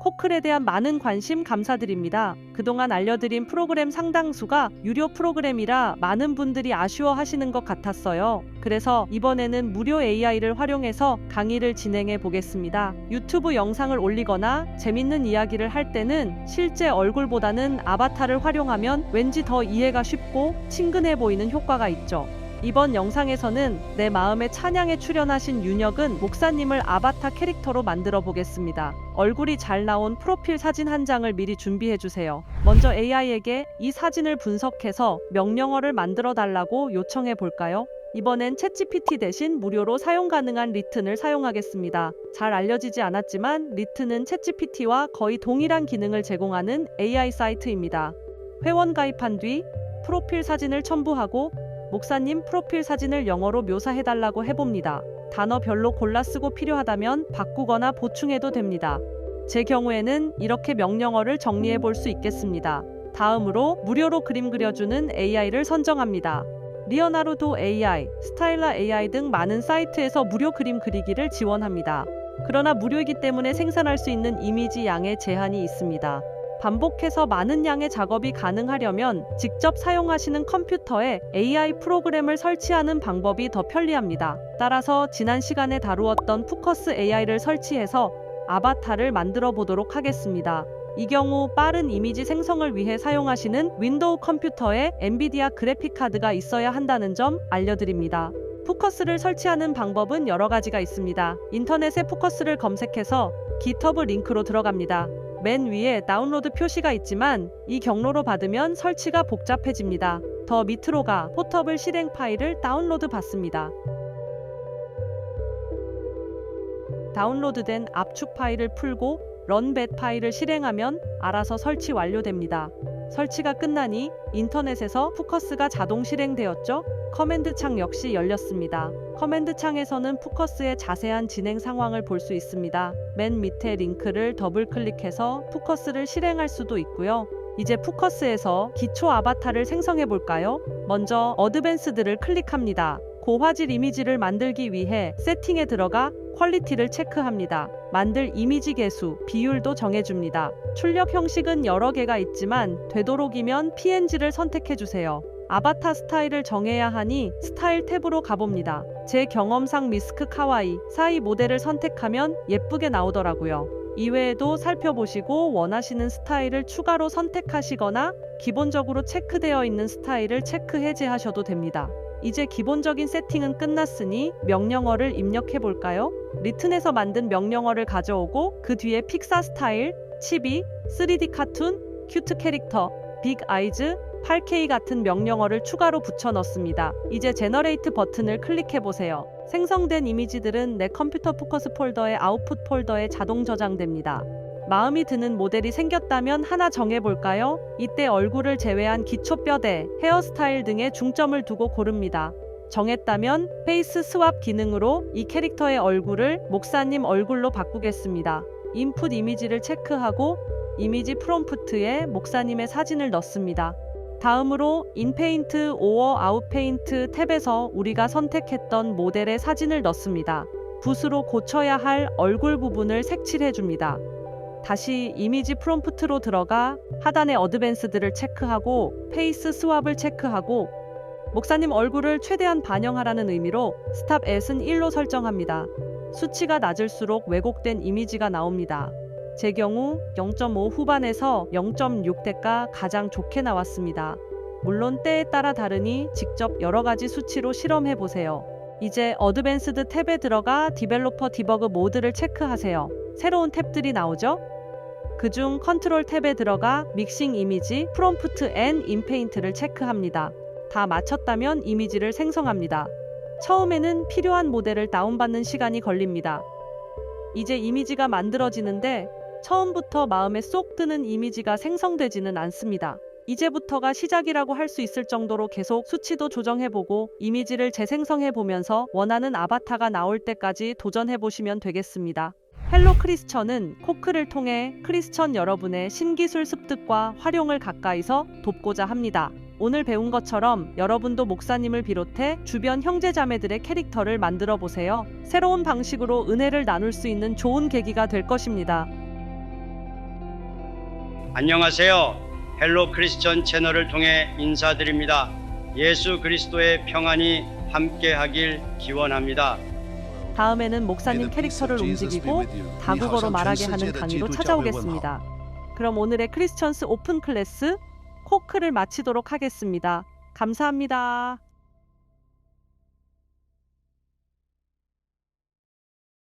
코클에 대한 많은 관심 감사드립니다. 그동안 알려드린 프로그램 상당수가 유료 프로그램이라 많은 분들이 아쉬워하시는 것 같았어요. 그래서 이번에는 무료 AI를 활용해서 강의를 진행해 보겠습니다. 유튜브 영상을 올리거나 재밌는 이야기를 할 때는 실제 얼굴보다는 아바타를 활용하면 왠지 더 이해가 쉽고 친근해 보이는 효과가 있죠. 이번 영상에서는 내 마음의 찬양에 출연하신 윤혁은 목사님을 아바타 캐릭터로 만들어 보겠습니다. 얼굴이 잘 나온 프로필 사진 한 장을 미리 준비해 주세요. 먼저 AI에게 이 사진을 분석해서 명령어를 만들어 달라고 요청해 볼까요? 이번엔 챗GPT 대신 무료로 사용 가능한 리튼을 사용하겠습니다. 잘 알려지지 않았지만 리튼은 챗GPT와 거의 동일한 기능을 제공하는 AI 사이트입니다. 회원 가입한 뒤 프로필 사진을 첨부하고 목사님 프로필 사진을 영어로 묘사해달라고 해봅니다. 단어별로 골라 쓰고 필요하다면 바꾸거나 보충해도 됩니다. 제 경우에는 이렇게 명령어를 정리해 볼 수 있겠습니다. 다음으로 무료로 그림 그려주는 AI를 선정합니다. 리어나르도 AI, 스타일라 AI 등 많은 사이트에서 무료 그림 그리기를 지원합니다. 그러나 무료이기 때문에 생산할 수 있는 이미지 양에 제한이 있습니다. 반복해서 많은 양의 작업이 가능하려면 직접 사용하시는 컴퓨터에 AI 프로그램을 설치하는 방법이 더 편리합니다. 따라서 지난 시간에 다루었던 푸커스 AI를 설치해서 아바타를 만들어 보도록 하겠습니다. 이 경우 빠른 이미지 생성을 위해 사용하시는 윈도우 컴퓨터에 엔비디아 그래픽 카드가 있어야 한다는 점 알려드립니다. 푸커스를 설치하는 방법은 여러 가지가 있습니다. 인터넷에 푸커스를 검색해서 GitHub 링크로 들어갑니다. 맨 위에 다운로드 표시가 있지만 이 경로로 받으면 설치가 복잡해집니다. 더 밑으로 가 포터블 실행 파일을 다운로드 받습니다. 다운로드된 압축 파일을 풀고 런벳 파일을 실행하면 알아서 설치 완료됩니다. 설치가 끝나니 인터넷에서 푸커스가 자동 실행되었죠? 커맨드 창 역시 열렸습니다. 커맨드 창에서는 푸커스의 자세한 진행 상황을 볼 수 있습니다. 맨 밑에 링크를 더블 클릭해서 푸커스를 실행할 수도 있고요. 이제 푸커스에서 기초 아바타를 생성해 볼까요? 먼저 어드밴스드를 클릭합니다. 고화질 이미지를 만들기 위해 세팅에 들어가 퀄리티를 체크합니다. 만들 이미지 개수, 비율도 정해줍니다. 출력 형식은 여러 개가 있지만 되도록이면 PNG를 선택해 주세요. 아바타 스타일을 정해야 하니 스타일 탭으로 가봅니다. 제 경험상 미스크 카와이 사이 모델을 선택하면 예쁘게 나오더라고요. 이외에도 살펴보시고 원하시는 스타일을 추가로 선택하시거나 기본적으로 체크되어 있는 스타일을 체크 해제하셔도 됩니다. 이제 기본적인 세팅은 끝났으니 명령어를 입력해 볼까요? 리튼에서 만든 명령어를 가져오고 그 뒤에 픽사 스타일, 치비, 3D 카툰, 큐트 캐릭터, 빅 아이즈, 8K 같은 명령어를 추가로 붙여 넣습니다. 이제 제너레이트 버튼을 클릭해 보세요. 생성된 이미지들은 내 컴퓨터 포커스 폴더의 아웃풋 폴더에 자동 저장됩니다. 마음이 드는 모델이 생겼다면 하나 정해볼까요? 이때 얼굴을 제외한 기초 뼈대, 헤어스타일 등에 중점을 두고 고릅니다. 정했다면 페이스 스왑 기능으로 이 캐릭터의 얼굴을 목사님 얼굴로 바꾸겠습니다. 인풋 이미지를 체크하고 이미지 프롬프트에 목사님의 사진을 넣습니다. 다음으로 인페인트 오어 아웃페인트 탭에서 우리가 선택했던 모델의 사진을 넣습니다. 붓으로 고쳐야 할 얼굴 부분을 색칠해 줍니다. 다시 이미지 프롬프트로 들어가 하단의 어드밴스드를 체크하고 페이스 스왑을 체크하고 목사님 얼굴을 최대한 반영하라는 의미로 스탑 앳은 1로 설정합니다. 수치가 낮을수록 왜곡된 이미지가 나옵니다. 제 경우 0.5 후반에서 0.6대가 가장 좋게 나왔습니다. 물론 때에 따라 다르니 직접 여러 가지 수치로 실험해 보세요. 이제 어드밴스드 탭에 들어가 디벨로퍼 디버그 모드를 체크하세요. 새로운 탭들이 나오죠? 그중 컨트롤 탭에 들어가 믹싱 이미지, 프롬프트 앤 인페인트를 체크합니다. 다 마쳤다면 이미지를 생성합니다. 처음에는 필요한 모델을 다운받는 시간이 걸립니다. 이제 이미지가 만들어지는데 처음부터 마음에 쏙 드는 이미지가 생성되지는 않습니다. 이제부터가 시작이라고 할 수 있을 정도로 계속 수치도 조정해보고 이미지를 재생성해 보면서 원하는 아바타가 나올 때까지 도전해 보시면 되겠습니다. 헬로 크리스천은 코크를 통해 크리스천 여러분의 신기술 습득과 활용을 가까이서 돕고자 합니다. 오늘 배운 것처럼 여러분도 목사님을 비롯해 주변 형제자매들의 캐릭터를 만들어 보세요. 새로운 방식으로 은혜를 나눌 수 있는 좋은 계기가 될 것입니다. 안녕하세요. 헬로 크리스천 채널을 통해 인사드립니다. 예수 그리스도의 평안이 함께하길 기원합니다. 다음에는 목사님 캐릭터를 움직이고 다국어로 말하게 하는 강의로 찾아오겠습니다. 그럼 오늘의 크리스천스 오픈 클래스 코크를 마치도록 하겠습니다. 감사합니다.